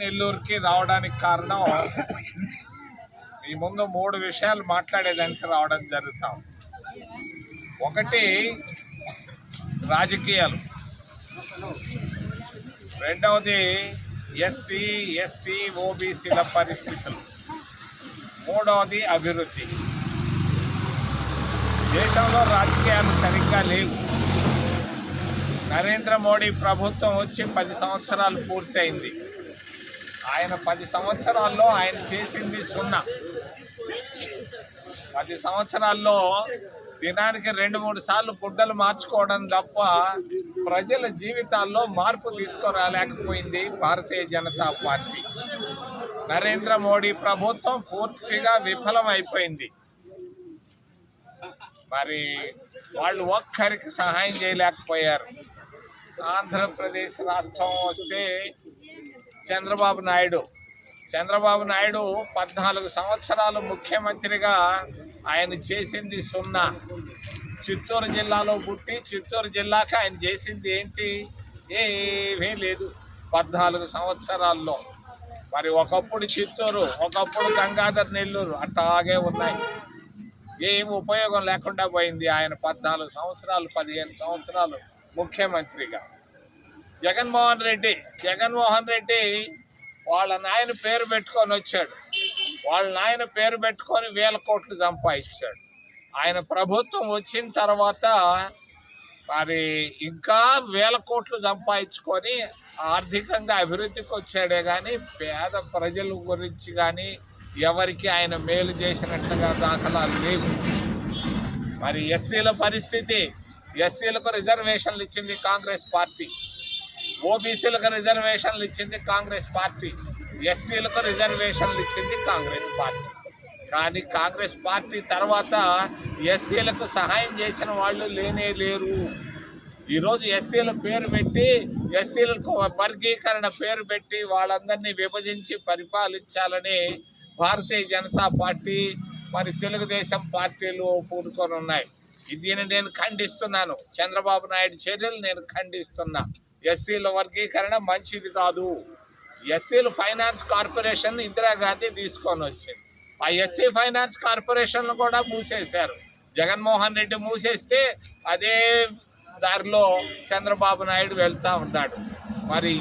నెల్లూరుకి రావడానికి కారణం ఈ ముందు మూడు విషయాలు మాట్లాడేదానికి రావడం జరుగుతాం. ఒకటి రాజకీయాలు. రెండవది ఎస్సీ ఎస్టీ ఓబీసీల పరిస్థితులు. మూడవది అభివృద్ధి. దేశంలో రాజకీయాలు సరిగ్గా లేవు. నరేంద్ర మోడీ ప్రభుత్వం వచ్చి పది సంవత్సరాలు పూర్తయింది. ఆయన పది సంవత్సరాల్లో ఆయన చేసింది సున్నా. పది సంవత్సరాల్లో దినానికి రెండు మూడు సార్లు గుడ్డలు మార్చుకోవడం తప్ప ప్రజల జీవితాల్లో మార్పు తీసుకురాలేకపోయింది భారతీయ జనతా పార్టీ. నరేంద్ర మోడీ ప్రభుత్వం పూర్తిగా విఫలమైపోయింది. మరి వాళ్ళు ఒక్కరికి సహాయం చేయలేకపోయారు. ఆంధ్రప్రదేశ్ రాష్ట్రం వస్తే చంద్రబాబు నాయుడు. చంద్రబాబు నాయుడు పద్నాలుగు సంవత్సరాలు ముఖ్యమంత్రిగా ఆయన చేసింది సున్నా. చిత్తూరు జిల్లాలో పుట్టి చిత్తూరు జిల్లాకి ఆయన చేసింది ఏంటి? ఏమీ లేదు పద్నాలుగు సంవత్సరాల్లో. మరి ఒకప్పుడు చిత్తూరు ఒకప్పుడు గంగాధర్ నెల్లూరు అట్లాగే ఉన్నాయి. ఏం ఉపయోగం లేకుండా పోయింది ఆయన పద్నాలుగు సంవత్సరాలు పదిహేను సంవత్సరాలు ముఖ్యమంత్రిగా. జగన్మోహన్ రెడ్డి జగన్మోహన్ రెడ్డి వాళ్ళ నాయన పేరు పెట్టుకొని వచ్చాడు. వాళ్ళ నాయన పేరు పెట్టుకొని వేల కోట్లు సంపాదించాడు. ఆయన ప్రభుత్వం వచ్చిన తర్వాత మరి ఇంకా వేల కోట్లు సంపాదించుకొని ఆర్థికంగా అభివృద్ధికి వచ్చాడే కానీ పేద ప్రజల గురించి కానీ ఎవరికి ఆయన మేలు చేసినట్లుగా దాఖలాలు లేవు. మరి ఎస్సీల పరిస్థితి ఎస్సీలకు రిజర్వేషన్లు ఇచ్చింది కాంగ్రెస్ పార్టీ. ఓబీసీలకు రిజర్వేషన్లు ఇచ్చింది కాంగ్రెస్ పార్టీ ఎస్టీలకు రిజర్వేషన్లు ఇచ్చింది కాంగ్రెస్ పార్టీ. కానీ కాంగ్రెస్ పార్టీ తర్వాత ఎస్సీలకు సహాయం చేసిన వాళ్ళు లేనే లేరు. ఈరోజు ఎస్సీల పేరు పెట్టి ఎస్సీలకు వర్గీకరణ పేరు పెట్టి వాళ్ళందరినీ విభజించి పరిపాలించాలని భారతీయ జనతా పార్టీ మరి తెలుగుదేశం పార్టీలు పూనుకొని ఉన్నాయి. దీన్ని నేను ఖండిస్తున్నాను. చంద్రబాబు నాయుడు చర్యలు నేను ఖండిస్తున్నా. ఎస్సీల వర్గీకరణ మంచిది కాదు. ఎస్సీలు ఫైనాన్స్ కార్పొరేషన్ ఇందిరాగాంధీ తీసుకొని వచ్చింది. ఆ ఎస్సీ ఫైనాన్స్ కార్పొరేషన్ కూడా మూసేశారు. జగన్మోహన్ రెడ్డి మూసేస్తే అదే దారిలో చంద్రబాబు నాయుడు వెళ్తూ ఉన్నాడు. మరి